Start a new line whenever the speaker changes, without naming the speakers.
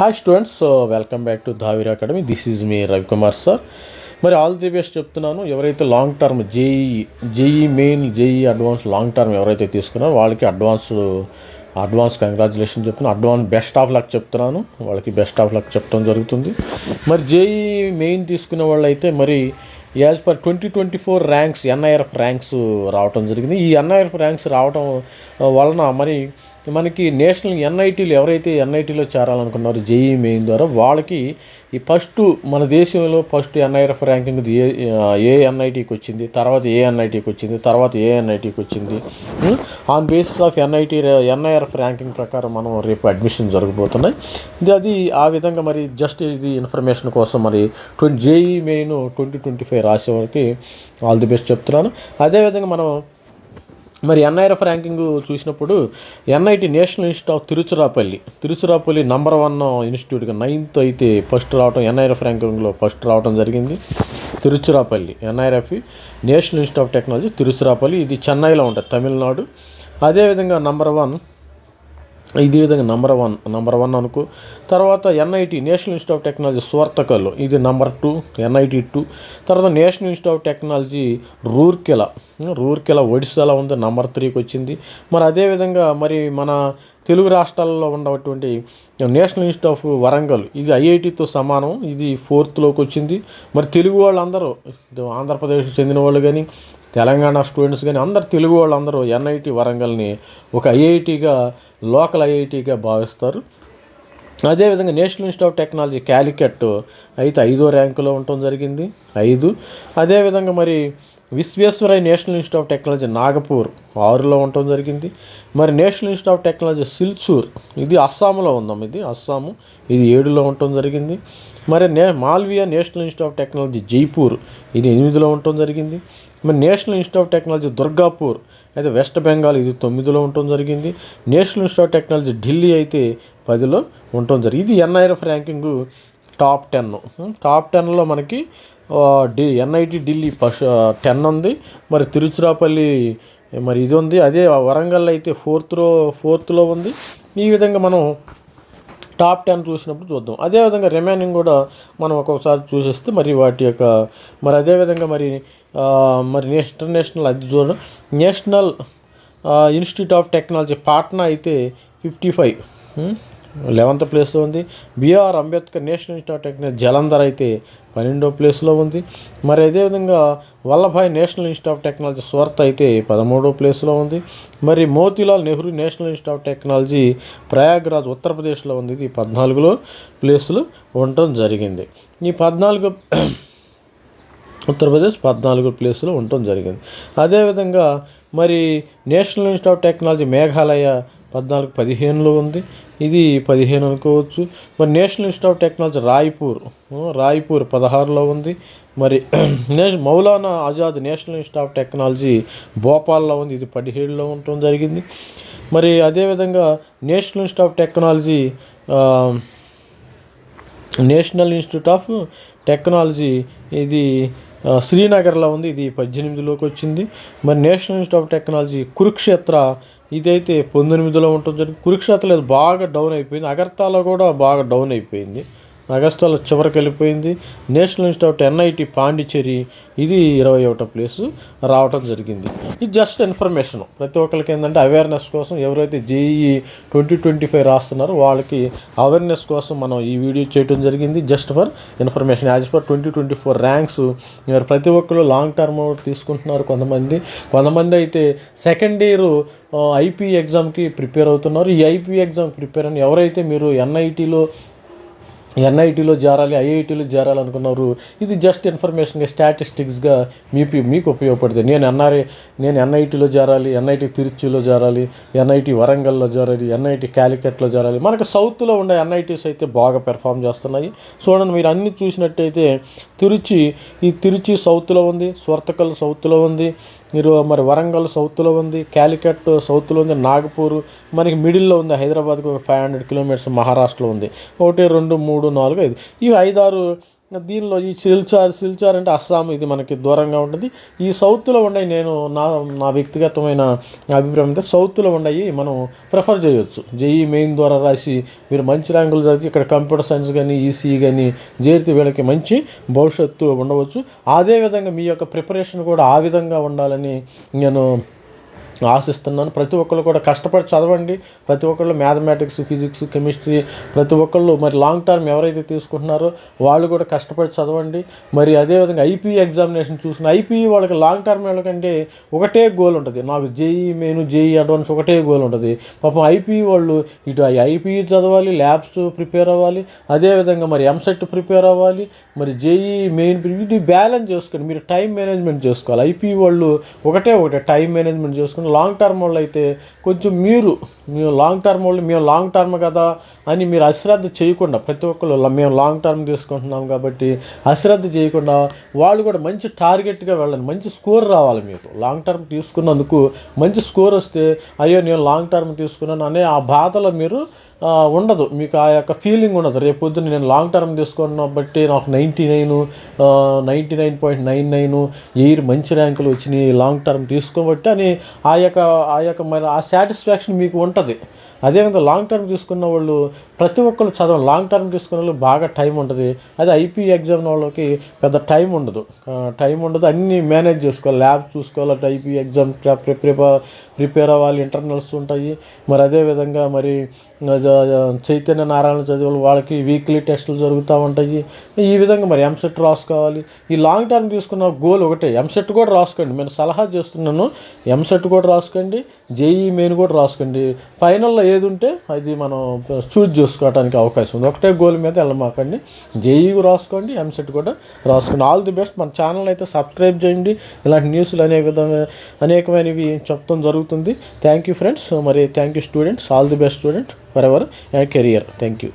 Hi students so welcome back to Dhavir academy this is me Ravikumar sir మరి all the best చెప్తున్నాను. ఎవరైతే long term JE JE main JE advance long term ఎవరైతే తీసుకున్నారో వాళ్ళకి advance advance congratulation చెప్తున్నాను. Advance best of luck చెప్తున్నాను. వాళ్ళకి best of luck చెప్పడం జరుగుతుంది. మరి జేఈ మెయిన్ తీసుకునే వాళ్ళు అయితే మరి as per twenty twenty four ranks NIRF ranks రావటం జరిగింది. ఈ ఎన్ఐఆర్ఎఫ్ ర్యాంక్స్ రావటం వలన మరి మనకి నేషనల్ ఎన్ఐటీలు ఎవరైతే ఎన్ఐటీలో చేరాలనుకున్నారో జేఈ మెయిన్ ద్వారా వాళ్ళకి ఈ ఫస్ట్ మన దేశంలో ఫస్ట్ ఎన్ఐఆర్ఎఫ్ ర్యాంకింగ్ ఏ ఏ ఎన్ఐటీకి వచ్చింది తర్వాత ఏ ఎన్ఐటీకి వచ్చింది తర్వాత ఏ ఎన్ఐటీకి వచ్చింది on basis of NIT NIRF ranking ప్రకారం మనం రేపు అడ్మిషన్ జరగబోతున్నాయి. ఇది అది ఆ విధంగా మరి జస్ట్ ఇది ఇన్ఫర్మేషన్ కోసం మరి twenty JE main twenty twenty five రాసే వరకు ఆల్ ది బెస్ట్ చెప్తున్నాను. అదేవిధంగా మనం మరి ఎన్ఐఆర్ఎఫ్ ర్యాంకింగ్ చూసినప్పుడు NIT national institute of Tiruchirappalli. Tiruchirappalli number one ఇన్స్టిట్యూట్గా ninth అయితే ఫస్ట్ రావడం ఎన్ఐఆర్ఎఫ్ ర్యాంకింగ్లో ఫస్ట్ రావడం జరిగింది. Tiruchirappalli NIRF national institute of technology Tiruchirappalli. ఇది చెన్నైలో ఉంటుంది తమిళనాడు. అదేవిధంగా నంబర్ వన్ ఇదే విధంగా నంబర్ వన్ నంబర్ వన్ అనుకో. తర్వాత NIT national institute of technology స్వర్తకల్లో ఇది నంబర్ టూ ఎన్ఐటి టూ తర్వాత national institute of technology Rourkela. Rourkela ఒడిశాలో ఉంది నంబర్ త్రీకి వచ్చింది మరి అదేవిధంగా మరి మన తెలుగు రాష్ట్రాల్లో ఉన్నటువంటి నేషనల్ ఇన్స్టిట్యూట్ ఆఫ్ వరంగల్. ఇది ఐఐటితో సమానం. ఇది ఫోర్త్లోకి వచ్చింది మరి తెలుగు వాళ్ళందరూ ఆంధ్రప్రదేశ్కి చెందిన వాళ్ళు కానీ తెలంగాణ స్టూడెంట్స్ కానీ అందరు తెలుగు వాళ్ళందరూ ఎన్ఐటి వరంగల్ని ఒక ఐఐటిగా లోకల్ ఐఐటిగా భావిస్తారు. అదేవిధంగా national institute of technology Calicut అయితే ఐదో ర్యాంకులో ఉండటం జరిగింది ఐదు. అదేవిధంగా మరి Visvesvaraya national institute of technology Nagpur ఆరులో ఉండటం జరిగింది. మరి national institute of technology Silchar ఇది అస్సాంలో ఉందాం ఇది అస్సాము ఇది ఏడులో ఉండటం జరిగింది. మరి నే Malaviya national institute of technology Jaipur ఇది ఎనిమిదిలో ఉండటం జరిగింది. మరి national institute of technology Durgapur అయితే వెస్ట్ బెంగాల్ ఇది తొమ్మిదిలో ఉండటం జరిగింది. National institute of technology Delhi అయితే పదిలో ఉండటం జరిగింది ఇది NIRF ranking top ten. Top టెన్లో మనకి the NIT Delhi first ten ఉంది. మరి తిరుచిరాపల్లి మరి ఇది ఉంది. అదే వరంగల్ అయితే ఫోర్త్లో ఫోర్త్లో ఉంది. ఈ విధంగా మనం టాప్ టెన్ చూసినప్పుడు చూద్దాం. అదేవిధంగా రిమైనింగ్ కూడా మనం ఒక్కొక్కసారి చూసేస్తే మరి వాటి యొక్క మరి అదేవిధంగా మరి మరి ఇంటర్నేషనల్ అది చూడ. National institute of technology Patna అయితే ఫిఫ్టీ ఫైవ్. లెవెంత్ ప్లేస్లో ఉంది. BR Ambedkar national institute of technology Jalandhar అయితే పన్నెండో ప్లేస్లో ఉంది. మరి అదేవిధంగా Vallabhbhai national institute of technology Surat అయితే పదమూడో ప్లేస్లో ఉంది. మరి Motilal Nehru national institute of technology Prayagraj ఉత్తరప్రదేశ్లో ఉంది. ఇది పద్నాలుగులో ప్లేసులు ఉండటం జరిగింది. ఈ పద్నాలుగు ఉత్తరప్రదేశ్ పద్నాలుగు ప్లేస్లో ఉండటం జరిగింది. అదేవిధంగా మరి national institute of technology Meghalaya పద్నాలుగు పదిహేనులో ఉంది. ఇది పదిహేను అనుకోవచ్చు. మరి national institute of technology Raipur Raipur పదహారులో ఉంది. మరి నే- Maulana Azad national institute of technology భోపాల్లో ఉంది. ఇది పదిహేడులో ఉండటం జరిగింది. మరి అదేవిధంగా national institute of technology national institute of technology ఇది శ్రీనగర్లో ఉంది. ఇది పద్దెనిమిదిలోకి వచ్చింది. మరి national institute of technology Kurukshetra ఇదైతే పంతొమ్మిదిలో ఉంటుంది కురుక్షేత్ర కురుక్షేత్రలో ఇది బాగా డౌన్ అయిపోయింది. అగర్తాలో కూడా బాగా డౌన్ అయిపోయింది. అగస్టాలో చివరికి వెళ్ళిపోయింది. నేషనల్ ఇన్స్టిట్యూట్ ఎన్ఐటి పాండిచ్చేరి ఇది ఇరవై ఒకటో ప్లేసు రావటం జరిగింది. ఇది జస్ట్ ఇన్ఫర్మేషన్ ప్రతి ఒక్కరికి ఏంటంటే అవేర్నెస్ కోసం ఎవరైతే జేఈ ట్వంటీ ట్వంటీ ఫైవ్ రాస్తున్నారో వాళ్ళకి అవేర్నెస్ కోసం మనం ఈ వీడియో చేయడం జరిగింది. Just for information as per twenty twenty four ranks మీరు ప్రతి ఒక్కరు లాంగ్ టర్మ్ తీసుకుంటున్నారు కొంతమంది. కొంతమంది అయితే సెకండ్ ఇయర్ ఐపీ ఎగ్జామ్కి ప్రిపేర్ అవుతున్నారు. ఈ ఐపీ ఎగ్జామ్ ప్రిపేర్ అని ఎవరైతే మీరు ఎన్ఐటీలో ఎన్ఐటీలో చేరాలి ఐఐటీలో చేరాలి అనుకున్నారు ఇది జస్ట్ ఇన్ఫర్మేషన్గా స్టాటిస్టిక్స్గా మీకు మీకు ఉపయోగపడుతుంది. నేను ఎన్ఆర్ఏ నేను ఎన్ఐటీలో చేరాలి ఎన్ఐటీ తిరుచిలో చేరాలి ఎన్ఐటీ వరంగల్లో చేరాలి ఎన్ఐటి క్యాలికట్లో చేరాలి మనకు సౌత్లో ఉండే ఎన్ఐటీస్ అయితే బాగా పెర్ఫామ్ చేస్తున్నాయి. చూడండి మీరు అన్ని చూసినట్టయితే తిరుచి ఈ తిరుచి సౌత్లో ఉంది స్వర్తకల్ సౌత్లో ఉంది మీరు మరి వరంగల్ సౌత్లో ఉంది క్యాలికట్ సౌత్లో ఉంది నాగపూర్ మనకి మిడిల్లో ఉంది హైదరాబాద్కి ఒక ఫైవ్ హండ్రెడ్ కిలోమీటర్స్ మహారాష్ట్రలో ఉంది. ఒకటి రెండు మూడు నాలుగు ఐదు. ఇవి ఐదారు దీనిలో ఈ సిల్చార్ సిల్చార్ అంటే అస్సాం ఇది మనకి దూరంగా ఉంటుంది. ఈ సౌత్లో ఉన్నాయి నేను నా నా వ్యక్తిగతమైన అభిప్రాయం అంటే సౌత్లో ఉన్నాయి మనం ప్రిఫర్ చేయొచ్చు. జేఈ మెయిన్ ద్వారా రాసి మీరు మంచి ర్యాంకులు చదివి ఇక్కడ కంప్యూటర్ సైన్స్ కానీ ఈసీ కానీ చేరితే వీళ్ళకి మంచి భవిష్యత్తు ఉండవచ్చు. అదేవిధంగా మీ యొక్క ప్రిపరేషన్ కూడా ఆ విధంగా ఉండాలని నేను ఆశిస్తున్నాను. ప్రతి ఒక్కళ్ళు కూడా కష్టపడి చదవండి. ప్రతి ఒక్కళ్ళు మ్యాథమెటిక్స్ ఫిజిక్స్ కెమిస్ట్రీ ప్రతి ఒక్కళ్ళు మరి లాంగ్ టర్మ్ ఎవరైతే తీసుకుంటున్నారో వాళ్ళు కూడా కష్టపడి చదవండి. మరి అదేవిధంగా ఐపీ ఎగ్జామినేషన్ చూసిన ఐపీ వాళ్ళకి లాంగ్ టర్మ్ వాళ్ళకంటే ఒకటే గోల్ ఉంటుంది. నాకు జేఈ మెయిన్ జేఈ అడ్వాన్స్ ఒకటే గోల్ ఉంటుంది. పాపం ఐపీ వాళ్ళు ఇటు ఐపీ చదవాలి ల్యాబ్స్ ప్రిపేర్ అవ్వాలి. అదేవిధంగా మరి ఎంసెట్ ప్రిపేర్ అవ్వాలి. మరి జేఈ మెయిన్ ఇది బ్యాలెన్స్ చేసుకోండి. మీరు టైం మేనేజ్మెంట్ చేసుకోవాలి. ఐపీ వాళ్ళు ఒకటే ఒకటే టైం మేనేజ్మెంట్ చేసుకుని లాంగ్ టర్మ్ వాళ్ళు అయితే కొంచెం మీరు మేము లాంగ్ టర్మ్ వాళ్ళు మేము లాంగ్ టర్మ్ కదా అని మీరు అశ్రద్ధ చేయకుండా ప్రతి ఒక్కరు మేము లాంగ్ టర్మ్ తీసుకుంటున్నాం కాబట్టి అశ్రద్ధ చేయకుండా వాళ్ళు కూడా మంచి టార్గెట్గా వెళ్ళండి మంచి స్కోర్ రావాలి మీకు. లాంగ్ టర్మ్ తీసుకున్నందుకు మంచి స్కోర్ వస్తే అయ్యో నేను లాంగ్ టర్మ్ తీసుకున్నాను అనే ఆ బాధలో మీరు ఉండదు. మీకు ఆ యొక్క ఫీలింగ్ ఉండదు. రేపు పొద్దున్న నేను లాంగ్ టర్మ్ తీసుకున్న బట్టి నాకు ninety nine ninety nine point nine nine air మంచి ర్యాంకులు వచ్చినాయి లాంగ్ టర్మ్ తీసుకోబట్టి అని ఆ యొక్క ఆ యొక్క మరి ఆ సాటిస్ఫాక్షన్ మీకు ఉంటుంది. అదేవిధంగా లాంగ్ టర్మ్ తీసుకున్న వాళ్ళు ప్రతి ఒక్కరు చదవాలి లాంగ్ టర్మ్ తీసుకున్న వాళ్ళు బాగా టైం ఉంటుంది. అదే ఐపీ ఎగ్జామ్ వాళ్ళకి పెద్ద టైం ఉండదు. టైం ఉండదు. అన్నీ మేనేజ్ చేసుకోవాలి. ల్యాబ్ చూసుకోవాలి అటు ఐపీ ఎగ్జామ్ ప్రిపేర్ ప్రిపేర్ అవ్వాలి. ఇంటర్నల్స్ ఉంటాయి. మరి అదేవిధంగా మరి చైతన్య నారాయణ చదివే వాళ్ళకి వీక్లీ టెస్టులు జరుగుతూ ఉంటాయి. ఈ విధంగా మరి ఎంసెట్ రాసుకోవాలి. ఈ లాంగ్ టర్మ్ తీసుకున్న గోల్ ఒకటే. ఎంసెట్ కూడా రాసుకోండి. నేను సలహా చేస్తున్నాను. ఎంసెట్ కూడా రాసుకోండి. జేఈ మెయిన్ కూడా రాసుకోండి. ఫైనల్లో ఏది ఉంటే అది మనం చూజ్ చేసుకోవడానికి అవకాశం ఉంది. ఒకటే గోల్ మీద వెళ్ళమాకండి. జేఈ రాసుకోండి. ఎంసెట్ కూడా రాసుకోండి. ఆల్ ది బెస్ట్ మన ఛానల్ అయితే సబ్స్క్రైబ్ చేయండి. ఇలాంటి న్యూస్లు అనేక విధమైన అనేకమైనవి చెప్పడం జరుగుతుంది. థ్యాంక్ యూ ఫ్రెండ్స్ మరి thank you students all the best student forever and career thank you